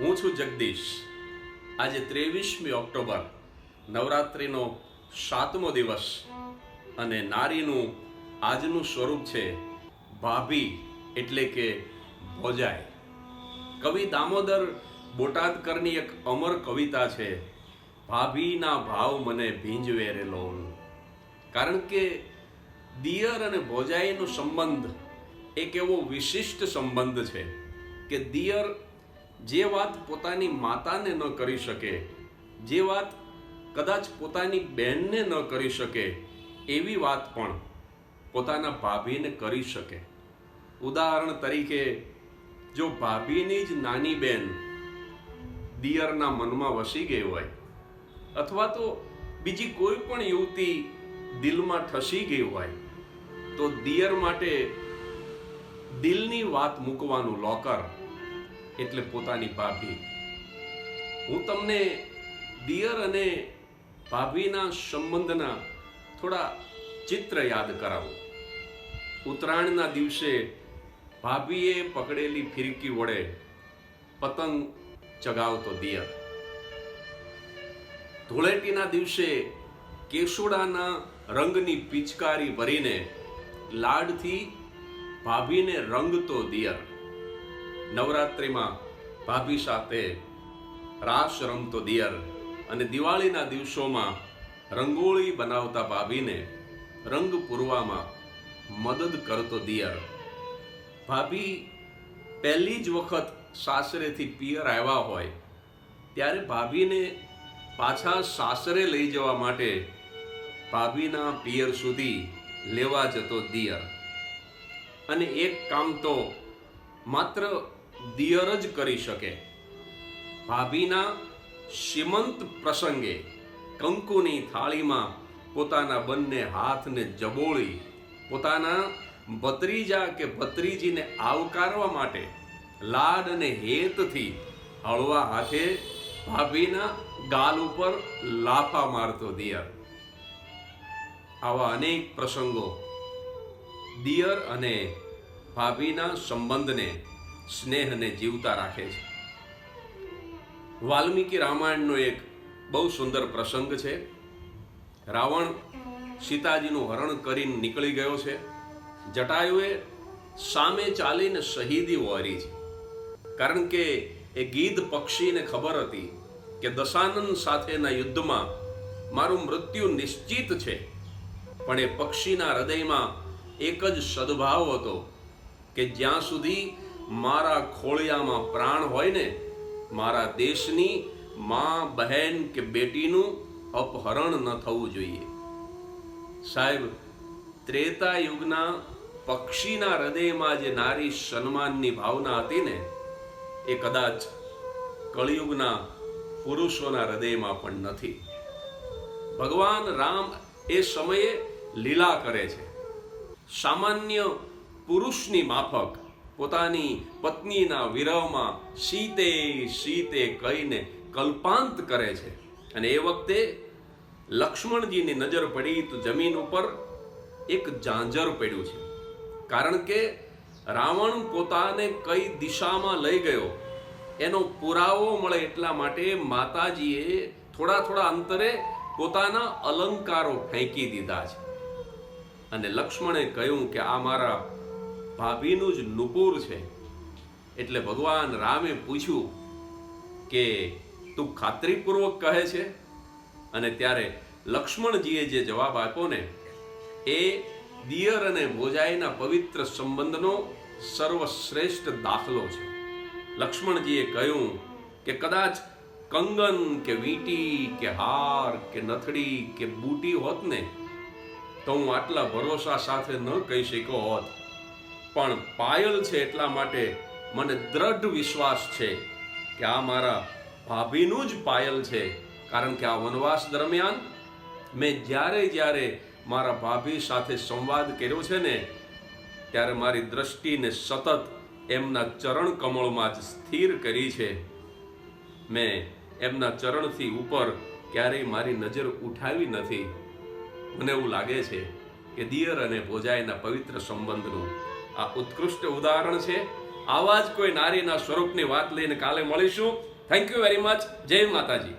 હું છું જગદીશ. આજે ત્રેવીસમી ઓક્ટોબર, નવરાત્રિનો સાતમો દિવસ અને નારીનું આજનું સ્વરૂપ છે ભાભી એટલે કે ભોજાય કવિ દામોદર બોટાદકરની એક અમર કવિતા છે, ભાભીના ભાવ મને ભીંજવે રે કારણ કે દિયર અને ભોજાઈનો સંબંધ એક એવો વિશિષ્ટ સંબંધ છે કે દિયર જે વાત પોતાની માતાને ન કરી શકે, જે વાત કદાચ પોતાની બહેનને ન કરી શકે, એવી વાત પણ પોતાના ભાભીને કરી શકે. ઉદાહરણ તરીકે, જો ભાભીની જ નાની બહેન દિયરના મનમાં વસી ગઈ હોય, અથવા તો બીજી કોઈ પણ યુવતી દિલમાં ઠસી ગઈ હોય, તો દિયર માટે દિલની વાત મૂકવાનું લોકર એટલે પોતાની ભાભી. હું તમને દિયર અને ભાભીના સંબંધના થોડા ચિત્ર યાદ કરાવું. ઉત્તરાયણના દિવસે ભાભીએ પકડેલી ફિરકી વડે પતંગ ચગાવતો દિયર ધૂળેટીના દિવસે કેસુડાના રંગની પિચકારી ભરીને લાડથી ભાભીને રંગતો દિયર નવરાત્રિમાં ભાભી સાથે રાસ રમતો દિયર અને દિવાળીના દિવસોમાં રંગોળી બનાવતા ભાભીને રંગ પૂરવામાં મદદ કરતો દિયર. ભાભી પહેલી જ વખત સાસરેથી પિયર આવ્યા હોય, ત્યારે ભાભીને પાછા સાસરે લઈ જવા માટે ભાભીના પિયર સુધી લેવા જતો દિયર. અને એક કામ તો માત્ર દિયર જ કરી શકે. ભાભીના શ્રીમંત પ્રસંગે કંકુની થાળીમાં પોતાના બંને હાથને જબોળી, પોતાના ભત્રીજા કે ભત્રીજીને આવકારવા માટે લાડ અને હેતથી હળવા હાથે ભાભીના ગાલ ઉપર લાફા મારતો દિયર. આવા અનેક પ્રસંગો દિયર અને ભાભીના સંબંધને સ્નેહને જીવતા રાખે છે. વાલ્મીકી રામાયણનો એક બહુ સુંદર પ્રસંગ છે. રાવણ સીતાજીનું હરણ કરીને નીકળી ગયો છે. જટાયુએ સામે ચાલીને શહીદી વહોરી છે. કારણ કે એ ગીધ પક્ષીને ખબર હતી કે દશાનંદ સાથેના યુદ્ધમાં મારું મૃત્યુ નિશ્ચિત છે. પણ એ પક્ષીના હૃદયમાં એક જ સદભાવ હતો કે જ્યાં સુધી મારા ખોળિયામાં પ્રાણ હોય ને, મારા દેશની માં, બહેન કે બેટીનું અપહરણ ન થવું જોઈએ. સાહેબ, ત્રેતા યુગના પક્ષીના હૃદયમાં જે નારી સન્માનની ભાવના હતી ને, એ કદાચ કળિયુગના પુરુષોના હૃદયમાં પણ નથી. ભગવાન રામ એ સમયે લીલા કરે છે. સામાન્ય પુરુષની માફક પોતાની પત્નીના વિરહમાં શીતે શીતે કહીને કલ્પાંત કરે છે. અને એ વખતે લક્ષ્મણજીની નજર પડી તો જમીન ઉપર એક ઝાંઝર પડ્યું છે. કારણ કે રાવણ પોતાને કઈ દિશામાં લઈ ગયો, એનો પુરાવો મળે એટલા માટે માતાજીએ થોડા થોડા અંતરે પોતાના અલંકારો ફેંકી દીધા છે. અને લક્ષ્મણે કહ્યું કે આ મારા ભાભીનું જ નુપુર છે. એટલે ભગવાન રામે પૂછ્યું કે, તું ખાતરીપૂર્વક કહે છે? અને ત્યારે લક્ષ્મણજીએ જે જવાબ આપ્યો ને, એ દિયર અને મોજાઈના પવિત્ર સંબંધનો સર્વશ્રેષ્ઠ દાખલો છે. લક્ષ્મણજીએ કહ્યું કે, કદાચ કંગન કે વીંટી કે હાર કે નથડી કે બૂટી હોત ને, તો હું આટલા ભરોસા સાથે ન કહી શક્યો હોત. પણ પાયલ છે એટલા માટે મને દ્રઢ વિશ્વાસ છે કે આ મારા ભાભીનું જ પાયલ છે. કારણ કે આ વનવાસ દરમિયાન મેં જ્યારે જ્યારે મારા ભાભી સાથે સંવાદ કર્યો છે ને, ત્યારે મારી દ્રષ્ટિને સતત એમના ચરણ કમળમાં જ સ્થિર કરી છે. મેં એમના ચરણથી ઉપર ક્યારેય મારી નજર ઉઠાવી નથી. મને એવું લાગે છે કે દિયર અને ભોજાઈના પવિત્ર સંબંધનું આ ઉત્કૃષ્ટ ઉદાહરણ છે. આવા જ કોઈ નારીના સ્વરૂપની વાત લઈને કાલે મળીશું. થેન્ક યુ વેરી મચ જય માતાજી.